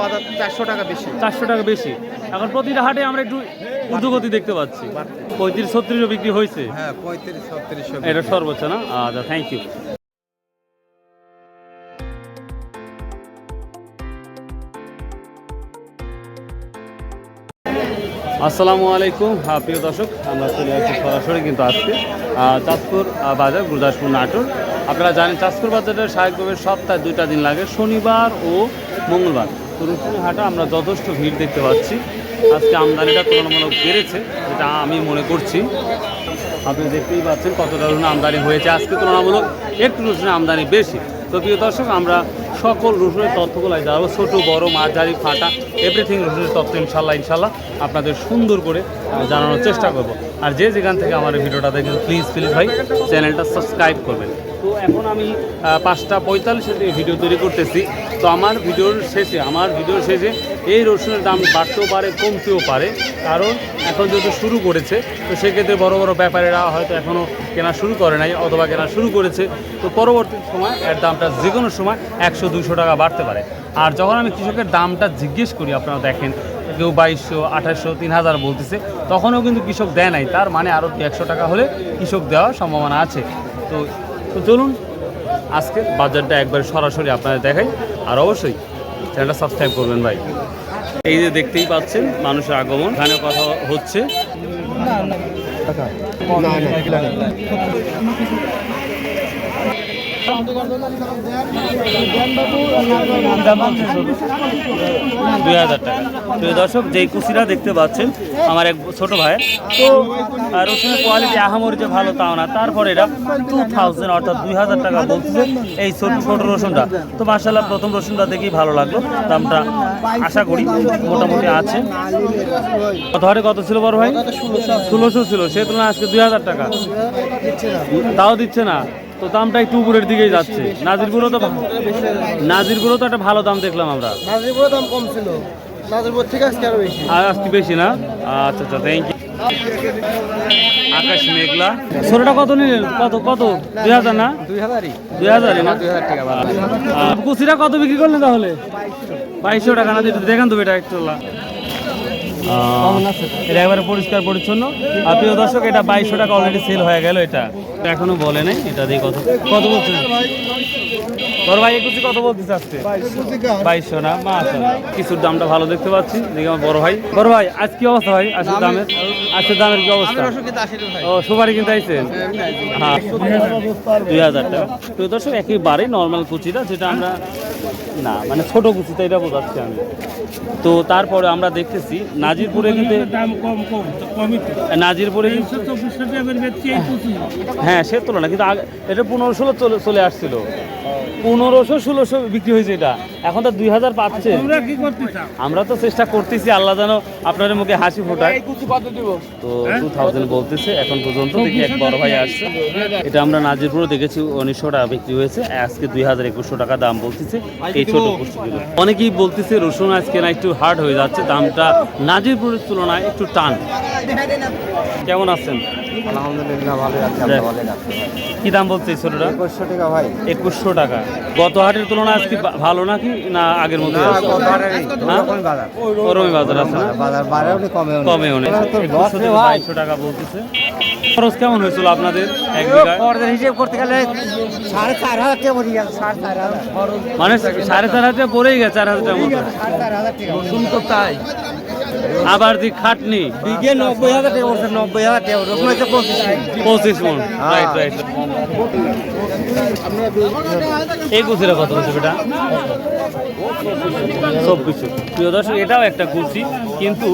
বাজার চারশো টাকা বেশি। চারশো টাকা বেশি। এখন প্রতিটা হাটে আমরা একটু ঊর্ধ্বগতি দেখতে পাচ্ছি। পঁয়ত্রিশ ছত্রিশও বিক্রি হয়েছে। হ্যাঁ পঁয়ত্রিশ ছত্রিশশো এটা সর্বোচ্চ না? আচ্ছা থ্যাংক ইউ আসসালামু আলাইকুম। হ্যাঁ, প্রিয় দর্শক আমরা চলে আসছি সরাসরি কিন্তু আজকে আহ, চাঁদপুর বাজার গুরদাসপুর নাটোর। আপনারা জানেন চাঁদপুর বাজারের স্বাভাবিকভাবে সপ্তাহে দুইটা দিন লাগে শনিবার ও মঙ্গলবার। তো রসুন হাটা আমরা যথেষ্ট ভিড় দেখতে পাচ্ছি। আজকে আমদানিটা তুলনামূলক বেড়েছে, যেটা আমি মনে করছি। আপনি দেখতেই পাচ্ছেন কতটা রসুন আমদানি হয়েছে। আজকে তুলনামূলক একটু রসুনের আমদানি বেশি। তো প্রিয় দর্শক, আমরা সকল রসুনের তথ্যগুলো যাব ছোটো, বড়, মাঝারি, ফাটা এভরিথিং রসুনের তথ্য ইনশাল্লাহ ইনশাল্লাহ আপনাদের সুন্দর করে জানানোর চেষ্টা করব। আর যে যেখান থেকে আমার ভিডিওটা দেখেন প্লিজ প্লিজ ভাই, চ্যানেলটা সাবস্ক্রাইব করবেন। তো এখন আমি পাঁচটা পঁয়তাল্লিশের দিকে ভিডিও তৈরি করতেছি। তো আমার ভিডিওর শেষে, আমার ভিডিওর শেষে এই রসুনের দাম বাড়তেও পারে, কমতেও পারে। কারণ এখন যেহেতু শুরু করেছে, তো সেক্ষেত্রে বড় বড় ব্যাপারীরা হয়তো এখনও কেনা শুরু করে নাই অথবা কেনা শুরু করেছে। তো পরবর্তী সময় এর দামটা যে কোনো সময় একশো দুশো টাকা বাড়তে পারে। আর যখন আমি কৃষকের দামটা জিজ্ঞেস করি, আপনারা দেখেন, কেউ বাইশশো, আঠাশশো, তিন হাজার বলতেছে, তখনও কিন্তু কৃষক দেয় নাই। তার মানে আরও একশো টাকা হলে কৃষক দেওয়ার সম্ভাবনা আছে। তো তো চলুন, আজকে বাজারটা একবার সরাসরি আপনাদের দেখাই। আর অবশ্যই চ্যানেলটা সাবস্ক্রাইব করবেন ভাই। এই যে দেখতেই পাচ্ছেন, মানুষের আগমন। এখানে কথা হচ্ছে। দুই হাজার টাকা। প্রিয় দর্শক, যেই কুচিরা দেখতে পাচ্ছেন, আমার এক ছোট ভাই, তো আর রসুনের কোয়ালিটি আহামরি যে ভালো তাও না, তারপরে এটা টু থাউজেন্ড অর্থাৎ দুই হাজার টাকা বলতেছে এই ছোট ছোট রসুনটা। তো মার্শাল্লাহ প্রথম রসুনটা দেখেই ভালো লাগল, দামটা আশা করি মোটামুটি আছে। হারে কত ছিল বড় ভাই? ষোলোশো ছিল, সে তুলনায় আজকে দুই হাজার টাকা। তাও দিচ্ছে না? তো দামটা একটু উপরের দিকেই যাচ্ছে। নাজিরগুলো তো নাজিরগুলো তো একটা ভালো দাম দেখলাম আমরা। নাজিরপুরের দাম কম ছিল। নাজিরপুর থেকে আজকে আরও বেশি। আর আজকে বেশি না? আচ্ছা আচ্ছা থ্যাংক ইউ আকাশ মেঘলা। ছোটটা কত নিলেন কত কত? দুই হাজার না? দুই হাজারই। দুই হাজারই না? দুই হাজার টাকা আর কুচিটা কত বিক্রি করলেন তাহলে? বাইশশো টাকা না দেখান তো এটা একটু এটা একবারে পরিষ্কার পরিচ্ছন্ন। আর প্রিয় দর্শক এটা বাইশশো টাকা অলরেডি সেল হয়ে গেল এটা। এখনও বলে নাই এটা দিয়ে কত কত বলছেন? বড় ভাই একুশি কত বলতেছে আজকে? বাইশশো না? মাশাআল্লাহ। কিছুর দামটা ভালো দেখতে পাচ্ছি। দেখি আমার বড় ভাই। বড় ভাই আজ কি অবস্থা ভাই? আজকের দামের আজকের দামের কি অবস্থা? ও সুপারি কিনতে আইছেন হ্যাঁ দুই হাজার টাকা। তো দর্শক একেবারেই নর্মাল কুচিটা যেটা আমরা না মানে ছোট কুচিটা এটা বোঝাচ্ছি আমি। তো তারপরে আমরা দেখতেছি নাজিরপুরে কিন্তু নাজিরপুরে হ্যাঁ সে তুলনা কিন্তু আগে এটা পনেরো ষোলো চলে চলে আসছিল। পনেরোশো ষোলোশো বিক্রি হয়েছে এটা। এখন তো দুই হাজার পাচ্ছে। আমরা তো চেষ্টা করতেছি আল্লাহ যেন আপনাদের মুখে হাসি ফোটায় তো টু থাউজেন্ড বলতেছে এখন পর্যন্ত দেখি এক বড় ভাই আসছে। এটা আমরা নাজিরপুরে দেখেছি উনিশশো টাকা বিক্রি হয়েছে আজকে দুই হাজার একুশশো টাকা দাম বলতেছে এই ছোট কুচিগুলো। অনেকেই বলতেছে রসুন আজকে না একটু হার্ড হয়ে যাচ্ছে দামটা নাজিরপুরের তুলনায় একটু টান। কেমন আছেন? আলহামদুলিল্লাহ ভালো আছে আছি। কি দাম বলছে ছোটটা? একুশশো টাকা ভাই। একুশশো টাকা। গত হাটের তুলনায় আজকে ভালো নাকি? না আগের মতো হ্যাঁ? বাজার। ওরমই বাজার আছে কমেও। বাইশশো টাকা বলতেছে। খরচ কেমন হয়েছিল আপনাদের এক হিসেব করতে গেলে সাড়ে চার হাজার টাকা পড়ে মানে সাড়ে চার হাজার টাকা পড়েই গেছে চার হাজার মতো। টাকা। রসুন তো তাই। আবার দি খাটনি। বিঘে নব্বই হাজার টাকা বলছে নব্বই হাজার টাকা। রসুন হচ্ছে পঁচিশ পঁচিশ মন রাইট রাইট এই গুছিরা কত হচ্ছে বেটা? চব্বিশশো প্রিয় দর্শক, এটাও একটা কুচি কিন্তু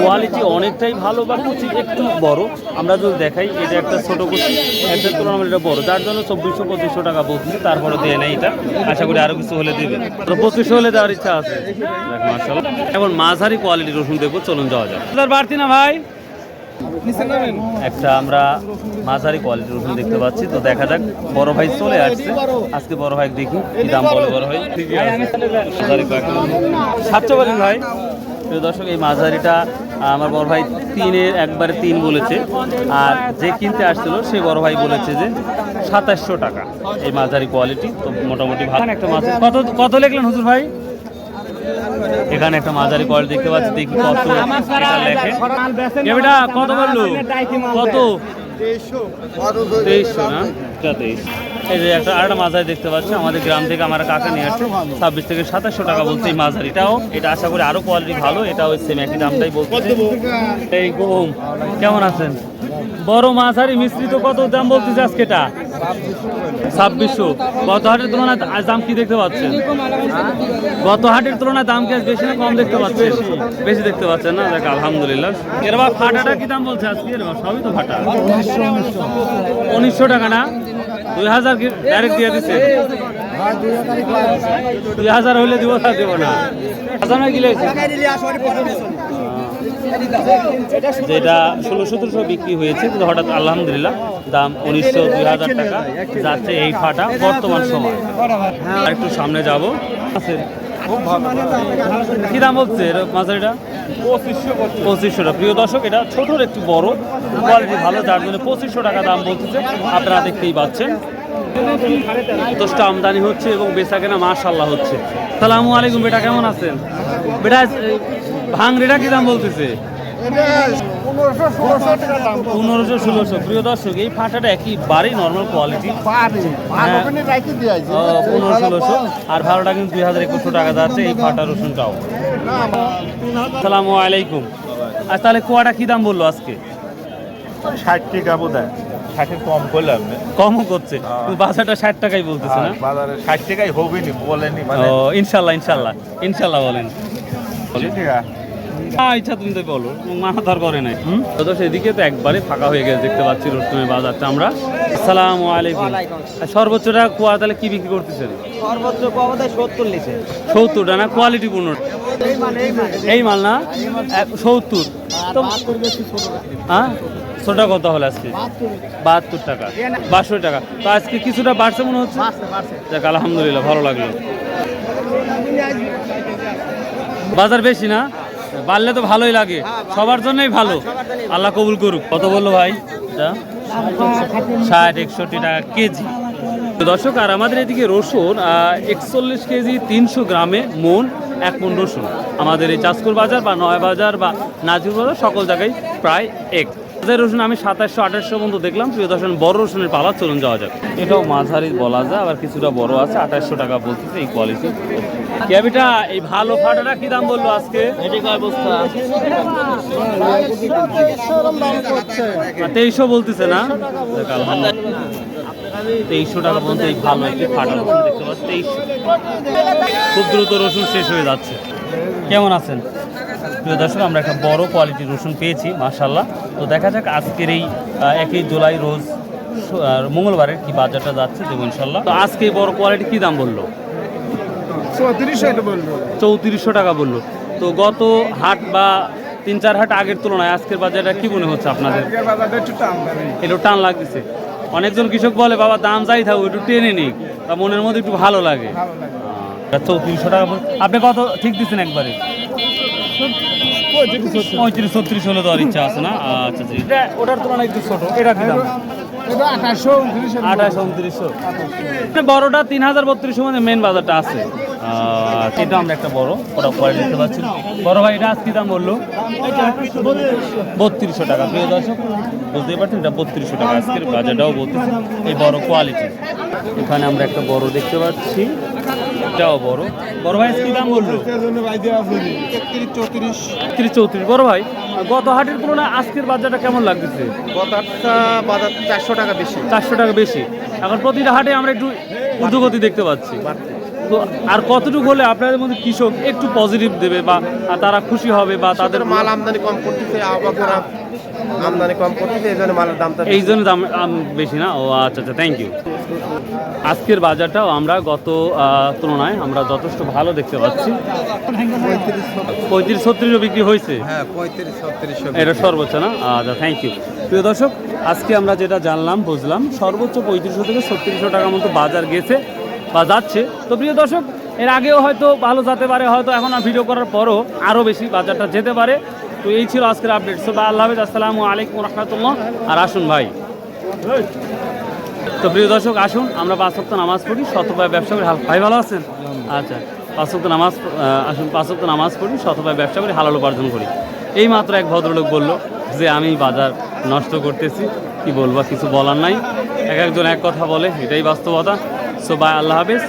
কোয়ালিটি অনেকটাই ভালো বা কুচি একটু বড়। আমরা যদি দেখাই, এটা একটা ছোট কুচি একটা তুলনায় এটা বড়। যার জন্য চব্বিশশো, পঁচিশশো টাকা বলছি, তারপরে দিয়ে নেই এটা। আশা করি আরও কিছু হলে দেবে। পঁচিশশো হলে দেওয়ার ইচ্ছা আছে। এখন মাঝারি কোয়ালিটি রসুন দেখব চলুন যাওয়া যাক। বাড়তি না ভাই? একটা আমরা মাঝারি কোয়ালিটির রসুন দেখতে পাচ্ছি। তো দেখা যাক বড় ভাই চলে আসছে। আজকে বড় ভাই দেখি কি দাম বলে বড় ভাই। সাতশো বলেন ভাই। প্রিয় দর্শক এই মাঝারিটা আমার বড় ভাই তিনের একবারে তিন বলেছে। আর যে কিনতে আসছিল সে বড় ভাই বলেছে যে সাতাশশো টাকা। এই মাঝারি কোয়ালিটি তো মোটামুটি ভালো। একটা মাছ কত কত লিখলেন হুজুর ভাই? এখানে একটা মাঝারি কয়েল দেখতে পাচ্ছি দেখি কত এটা লেখে। কত বলল? কত? তেইশশো না? এটা তেইশ। এই যে একটা আরেকটা মাঝারি দেখতে পাচ্ছি আমাদের গ্রাম থেকে আমার কাকা নিয়ে আসছে। ছাব্বিশ থেকে সাতাশশো টাকা বলছে এই মাঝারিটাও। এটা আশা করি আরও কোয়ালিটি ভালো এটা ওই সেম একই দামটাই বলছে এই কেমন আছেন? বড় মাঝারি মিশ্রিত কত দাম বলতেছে আজকে এটা? ছাব্বিশশো। গত হাটের তুলনায় আজ দাম কি দেখতে পাচ্ছেন? গত হাটের তুলনায় দাম কি বেশি না কম দেখতে পাচ্ছেন? বেশি। দেখতে পাচ্ছেন না? দেখ আলহামদুলিল্লাহ। এর বা ফাটাটা কি দাম বলছে আজকে? এর সবই তো ফাটা উনিশশো টাকা না? দুই হাজার ডাইরেক্ট দিয়ে দিচ্ছে? দুই হাজার হইলে দিব না দেবো না। হাজার নয় কিলো যেটা ষোলো সতেরোশো বিক্রি হয়েছে, কিন্তু হঠাৎ আলহামদুলিল্লাহ দাম উনিশশো দুই হাজার টাকা যাচ্ছে এই ফাটা বর্তমান সময়। একটু সামনে যাব। কি দাম বলছে মাঝারিটা? পঁচিশশো টাকা প্রিয় দর্শক, এটা ছোটোর একটু বড় কোয়ালিটি ভালো, যার জন্য পঁচিশশো টাকা দাম বলতেছে। আপনারা দেখতেই পাচ্ছেন। দশটা আমদানি হচ্ছে এবং বেচা কেনা মাশাল্লাহ হচ্ছে। সালামু আলাইকুম, বেটা কেমন আছেন? বেটা ভাঙড়িটা কি দাম বলতেছে? পনেরোশো ষোলোশো প্রিয় দর্শক এই ফাটাটা নর্মাল কোয়ালিটি পনেরো ষোলোশো। আর ভালোটা কিন্তু দুই হাজার একুশশো টাকা যাচ্ছে এই ফাটা রসুনটাও সালামু আলাইকুম। আর তাহলে কোয়াটা কি দাম বলল আজকে? ষাট টাকা বোধ হয়। ষাটের কম করলাম না কমও করছে। কিন্তু বাজারটা ষাট টাকাই বলতেছে না? বাজারে ষাট টাকাই হবে নি বলেনি মানে। ও ইনশাল্লাহ ইনশাল্লাহ। ইনশাল্লাহ বলেন। হ্যাঁ ইচ্ছা তুমি তো বলো। ধর করে নাই। তো সেদিকে তো একবারে ফাঁকা হয়ে গেছে দেখতে পাচ্ছি রসুনের বাজারটা আমরা। আসসালামু আলাইকুম। সর্বোচ্চটা কুয়া তাহলে কি বিক্রি করতেছেন? সর্বোচ্চ কমতে সত্তর লিছে সত্তরটা না কোয়ালিটি পূর্ণ এই মাল। না? সত্তর। হ্যাঁ? ছোটা কত হলে আজকে? বাহাত্তর। টাকা। বাষট্টি টাকা। তো আজকে কিছুটা বাড়ছে মনে হচ্ছে? যাক আলহামদুলিল্লাহ ভালো লাগল। বাজার বেশি না? বাড়লে তো ভালোই লাগে। সবার জন্যই ভালো। আল্লাহ কবুল করুক। কত বলল ভাই? ষাট একষট্টি টাকা কেজি। তো দর্শক আর আমাদের এদিকে রসুন একচল্লিশ কেজি তিনশো গ্রামে মন এক মন রসুন। আমাদের এই চাঁদপুর বাজার বা নয় বাজার বা নাজির বাজার সকল জায়গায় প্রায় এক। রসুন আমি সাতাশশো আঠাশশো পর্যন্ত দেখলাম প্রিয় দর্শন বড় রসুনের পালা চলুন যাওয়া যাক। এটাও মাঝারি বলা যায় আবার কিছুটা বড় আছে আঠাশশো টাকা বলতেছে এই কোয়ালিটি ক্যাবিটা এই ভালো ফাটাটা কি দাম বলল আজকে? তেইশশো বলতেছে না? তেইশশো টাকা পর্যন্ত এই ভালো একটি ফাটা রসুন দেখতে পাচ্ছি তেইশশো। খুব দ্রুত রসুন শেষ হয়ে যাচ্ছে। কেমন আছেন? প্রিয় দর্শক আমরা একটা বড় কোয়ালিটির রসুন পেয়েছি মাশাল্লাহ তো দেখা যাক আজকের এই একই জুলাই রোজ মঙ্গলবারের কি বাজারটা যাচ্ছে দেবো ইনশাল্লাহ তো আজকে বড় কোয়ালিটি কি দাম বলল? চৌত্রিশশো টাকা বলল। তো গত হাট বা তিন চার হাট আগের তুলনায় আজকের বাজারটা কি মনে হচ্ছে আপনাদের? একটু টান লাগতেছে। অনেকজন কৃষক বলে বাবা দাম যাই থাকুক একটু টেনে নিক তা মনের মধ্যে একটু ভালো লাগে। চৌত্রিশশো টাকা আপনি কত ঠিক দিচ্ছেন একবারে। পঁয়ত্রিশ ছত্রিশ হলে দেওয়ার ইচ্ছা আছে না? আচ্ছা আচ্ছা। এটা ওটার তুলনায় একটু ছোট। এটা কি দাম? আঠাশ উনত্রিশশো। বড়টা তিন হাজার বত্রিশশো মানে মেন বাজারটা আছে। আহ, এটা আমরা একটা বড়? ওটা পরে দেখতে পাচ্ছি। বড় ভাই এটা আজ কি দাম বলল? বত্রিশশো টাকা। প্রিয় দর্শক বুঝতেই পারছেন এটা বত্রিশশো টাকা। আজকের বাজারটাও বলতেছে। এই বড় কোয়ালিটি এখানে আমরা একটা বড় দেখতে পাচ্ছি। এটাও বড়। বড় ভাই কি দাম বলল? তিরিশ চৌত্রিশ। বড় ভাই গত হাটের তুলনায় আজকের বাজারটা কেমন লাগতেছে? গতটা বাজার চারশো টাকা বেশি। চারশো টাকা বেশি। এখন প্রতিটা হাটে আমরা একটু ঊর্ধ্বগতি দেখতে পাচ্ছি। তো আর কতটুকু হলে আপনাদের মধ্যে কৃষক একটু পজিটিভ দেবে বা তারা খুশি হবে বা তাদের মাল আমদানি কম করতেছে আবহাওয়া আমদানি কম করতেছে এই জন্য মালের দামটা এই জন্য দাম বেশি না? ও আচ্ছা আচ্ছা থ্যাংক ইউ আজকের বাজারটাও আমরা গত তুলনায় আমরা যথেষ্ট ভালো দেখতে পাচ্ছি। পঁয়ত্রিশ ছত্রিশও বিক্রি হয়েছে। হ্যাঁ এটা সর্বোচ্চ না? আচ্ছা থ্যাংক ইউ প্রিয় দর্শক আজকে আমরা যেটা জানলাম বুঝলাম সর্বোচ্চ পঁয়ত্রিশশো থেকে ছত্রিশশো টাকার মতো বাজার গেছে বা যাচ্ছে। তো প্রিয় দর্শক এর আগেও হয়তো ভালো যেতে পারে হয়তো এখন আর ভিডিও করার পরও আরও বেশি বাজারটা যেতে পারে। তো এই ছিল আজকের আপডেট সো আল্লাহ হাফিজ আসসালামু আলাইকুম রহমতুল্লাহ আর আসুন ভাই। তো প্রিয় দর্শক আসুন আমরা পাঁচ সপ্তাহ নামাজ পড়ি শতভাবে ব্যবসা করি। ভাই ভালো আছেন? আচ্ছা পাঁচক্ত নামাজ আহ, আসুন পাঁচক্ত নামাজ পড়ি শতভাবে ব্যবসা করি হালাল উপার্জন করি। এই মাত্র এক ভদ্রলোক বলল যে আমি বাজার নষ্ট করতেছি কি বলব কিছু বলার নাই। এক একজন এক কথা বলে এটাই বাস্তবতা। সো বাই আল্লাহ হাফেজ।